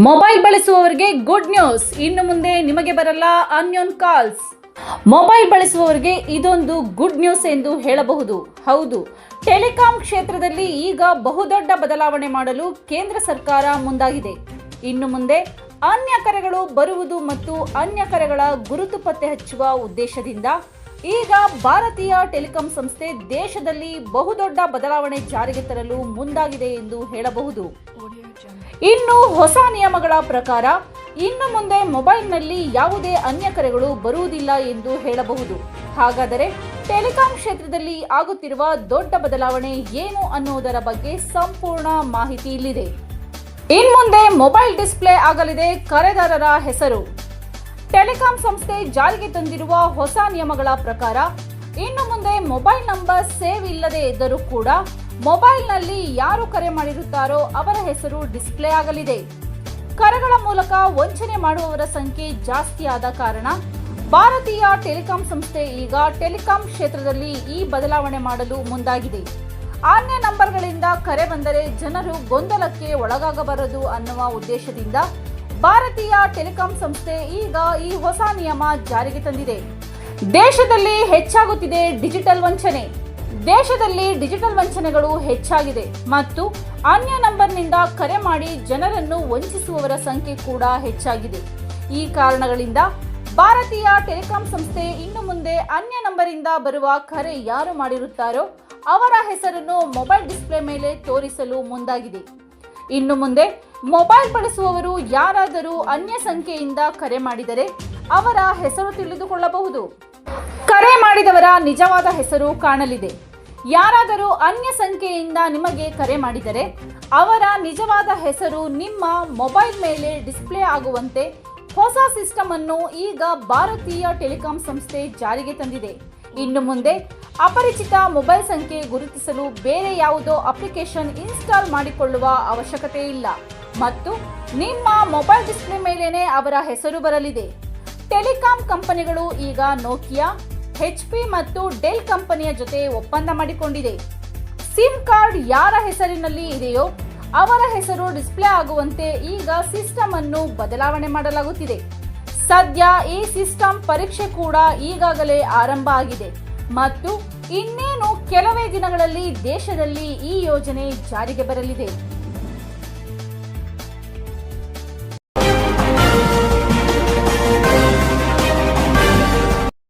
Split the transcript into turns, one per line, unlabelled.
Mobile ಬಳಸುವವರಿಗೆ good news. ಇನ್ನು ಮುಂದೆ ನಿಮಗೆ ಬರಲ್ಲ ಅನ್ಯೋನ್ ಕಾಲ್ಸ್ ಮೊಬೈಲ್ ಬಳಸುವವರಿಗೆ ಇದೊಂದು ಗುಡ್ ನ್ಯೂಸ್ ಎಂದು ಹೇಳಬಹುದು. ಹೌದು, ಟೆಲಿಕಾಂ ಕ್ಷೇತ್ರದಲ್ಲಿ ಈಗ ಬಹುದೊಡ್ಡ ಬದಲಾವಣೆ ಮಾಡಲು ಕೇಂದ್ರ ಸರ್ಕಾರ ಮುಂದಾಗಿದೆ. ಇನ್ನು ಮುಂದೆ ಅನ್ಯ ಕರೆಗಳು ಬರುವುದು ಮತ್ತು ಅನ್ಯ ಕರೆಗಳ ಗುರುತು ಪತ್ತೆ ಹಚ್ಚುವ ಉದ್ದೇಶದಿಂದ ಈಗ ಭಾರತೀಯ ಟೆಲಿಕಾಂ ಸಂಸ್ಥೆ ದೇಶದಲ್ಲಿ ಬಹುದೊಡ್ಡ ಬದಲಾವಣೆ ಜಾರಿಗೆ ತರಲು ಮುಂದಾಗಿದೆ ಎಂದು ಹೇಳಬಹುದು. ಇನ್ನು ಹೊಸ ನಿಯಮಗಳ ಪ್ರಕಾರ ಇನ್ನು ಮುಂದೆ ಮೊಬೈಲ್ನಲ್ಲಿ ಯಾವುದೇ ಅನ್ಯ ಕರೆಗಳು ಬರುವುದಿಲ್ಲ ಎಂದು ಹೇಳಬಹುದು. ಹಾಗಾದರೆ ಟೆಲಿಕಾಂ ಕ್ಷೇತ್ರದಲ್ಲಿ ಆಗುತ್ತಿರುವ ದೊಡ್ಡ ಬದಲಾವಣೆ ಏನು ಅನ್ನುವುದರ ಬಗ್ಗೆ ಸಂಪೂರ್ಣ ಮಾಹಿತಿ ಇಲ್ಲಿದೆ. ಇನ್ಮುಂದೆ ಮೊಬೈಲ್ ಡಿಸ್ಪ್ಲೇ ಆಗಲಿದೆ ಕರೆದಾರರ ಹೆಸರು. ಟೆಲಿಕಾಂ ಸಂಸ್ಥೆ ಜಾರಿಗೆ ತಂದಿರುವ ಹೊಸ ನಿಯಮಗಳ ಪ್ರಕಾರ ಇನ್ನು ಮುಂದೆ ಮೊಬೈಲ್ ನಂಬರ್ ಸೇವ್ ಇಲ್ಲದೆ ಇದ್ದರೂ ಕೂಡ ಮೊಬೈಲ್ನಲ್ಲಿ ಯಾರು ಕರೆ ಮಾಡಿರುತ್ತಾರೋ ಅವರ ಹೆಸರು ಡಿಸ್ಪ್ಲೇ ಆಗಲಿದೆ. ಕರೆಗಳ ಮೂಲಕ ವಂಚನೆ ಮಾಡುವವರ ಸಂಖ್ಯೆ ಜಾಸ್ತಿ ಆದ ಕಾರಣ ಭಾರತೀಯ ಟೆಲಿಕಾಂ ಸಂಸ್ಥೆ ಈಗ ಟೆಲಿಕಾಂ ಕ್ಷೇತ್ರದಲ್ಲಿ ಈ ಬದಲಾವಣೆ ಮಾಡಲು ಮುಂದಾಗಿದೆ. ಅನ್ಯ ನಂಬರ್ಗಳಿಂದ ಕರೆ ಬಂದರೆ ಜನರು ಗೊಂದಲಕ್ಕೆ ಒಳಗಾಗಬಾರದು ಅನ್ನುವ ಉದ್ದೇಶದಿಂದ ಭಾರತೀಯ ಟೆಲಿಕಾಂ ಸಂಸ್ಥೆ ಈಗ ಈ ಹೊಸ ನಿಯಮ ಜಾರಿಗೆ ತಂದಿದೆ. ದೇಶದಲ್ಲಿ ಹೆಚ್ಚಾಗುತ್ತಿದೆ ಡಿಜಿಟಲ್ ವಂಚನೆ. ದೇಶದಲ್ಲಿ ಡಿಜಿಟಲ್ ವಂಚನೆಗಳು ಹೆಚ್ಚಾಗಿದೆ ಮತ್ತು ಅನ್ಯ ನಂಬರ್ನಿಂದ ಕರೆ ಮಾಡಿ ಜನರನ್ನು ವಂಚಿಸುವವರ ಸಂಖ್ಯೆ ಕೂಡ ಹೆಚ್ಚಾಗಿದೆ. ಈ ಕಾರಣಗಳಿಂದ ಭಾರತೀಯ ಟೆಲಿಕಾಂ ಸಂಸ್ಥೆ ಇನ್ನು ಮುಂದೆ ಅನ್ಯ ನಂಬರಿಂದ ಬರುವ ಕರೆ ಯಾರು ಮಾಡಿರುತ್ತಾರೋ ಅವರ ಹೆಸರನ್ನು ಮೊಬೈಲ್ ಡಿಸ್ಪ್ಲೇ ಮೇಲೆ ತೋರಿಸಲು ಮುಂದಾಗಿದೆ. ಇನ್ನು ಮುಂದೆ ಮೊಬೈಲ್ ಬಳಸುವವರು ಯಾರಾದರೂ ಅನ್ಯ ಸಂಖ್ಯೆಯಿಂದ ಕರೆ ಮಾಡಿದರೆ ಅವರ ಹೆಸರು ತಿಳಿದುಕೊಳ್ಳಬಹುದು. ಕರೆ ಮಾಡಿದವರ ನಿಜವಾದ ಹೆಸರು ಕಾಣಲಿದೆ. ಯಾರಾದರೂ ಅನ್ಯ ಸಂಖ್ಯೆಯಿಂದ ನಿಮಗೆ ಕರೆ ಮಾಡಿದರೆ ಅವರ ನಿಜವಾದ ಹೆಸರು ನಿಮ್ಮ ಮೊಬೈಲ್ ಮೇಲೆ ಡಿಸ್ಪ್ಲೇ ಆಗುವಂತೆ ಹೊಸ ಸಿಸ್ಟಮ್ ಅನ್ನು ಈಗ ಭಾರತೀಯ ಟೆಲಿಕಾಂ ಸಂಸ್ಥೆ ಜಾರಿಗೆ ತಂದಿದೆ. ಇನ್ನು ಮುಂದೆ ಅಪರಿಚಿತ ಮೊಬೈಲ್ ಸಂಖ್ಯೆ ಗುರುತಿಸಲು ಬೇರೆ ಯಾವುದೋ ಅಪ್ಲಿಕೇಶನ್ ಇನ್ಸ್ಟಾಲ್ ಮಾಡಿಕೊಳ್ಳುವ ಅವಶ್ಯಕತೆ ಇಲ್ಲ. ಮತ್ತು ನಿಮ್ಮ ಮೊಬೈಲ್ ಡಿಸ್ಪ್ಲೇ ಮೇಲೇನೆ ಅವರ ಹೆಸರು ಬರಲಿದೆ. ಟೆಲಿಕಾಂ ಕಂಪನಿಗಳು ಈಗ ನೋಕಿಯಾ, ಹೆಚ್ ಪಿ ಮತ್ತು ಡೆಲ್ ಕಂಪನಿಯ ಜೊತೆ ಒಪ್ಪಂದ ಮಾಡಿಕೊಂಡಿದೆ. ಸಿಮ್ ಕಾರ್ಡ್ ಯಾರ ಹೆಸರಿನಲ್ಲಿ ಇದೆಯೋ ಅವರ ಹೆಸರು ಡಿಸ್ಪ್ಲೇ ಆಗುವಂತೆ ಈಗ ಸಿಸ್ಟಮ್ ಅನ್ನು ಬದಲಾವಣೆ ಮಾಡಲಾಗುತ್ತಿದೆ. ಸದ್ಯ ಈ ಸಿಸ್ಟಮ್ ಪರೀಕ್ಷೆ ಕೂಡ ಈಗಾಗಲೇ ಆರಂಭ ಆಗಿದೆ. ಮತ್ತು ಇನ್ನೇನು ಕೆಲವೇ ದಿನಗಳಲ್ಲಿ ದೇಶದಲ್ಲಿ ಈ ಯೋಜನೆ ಜಾರಿಗೆ ಬರಲಿದೆ.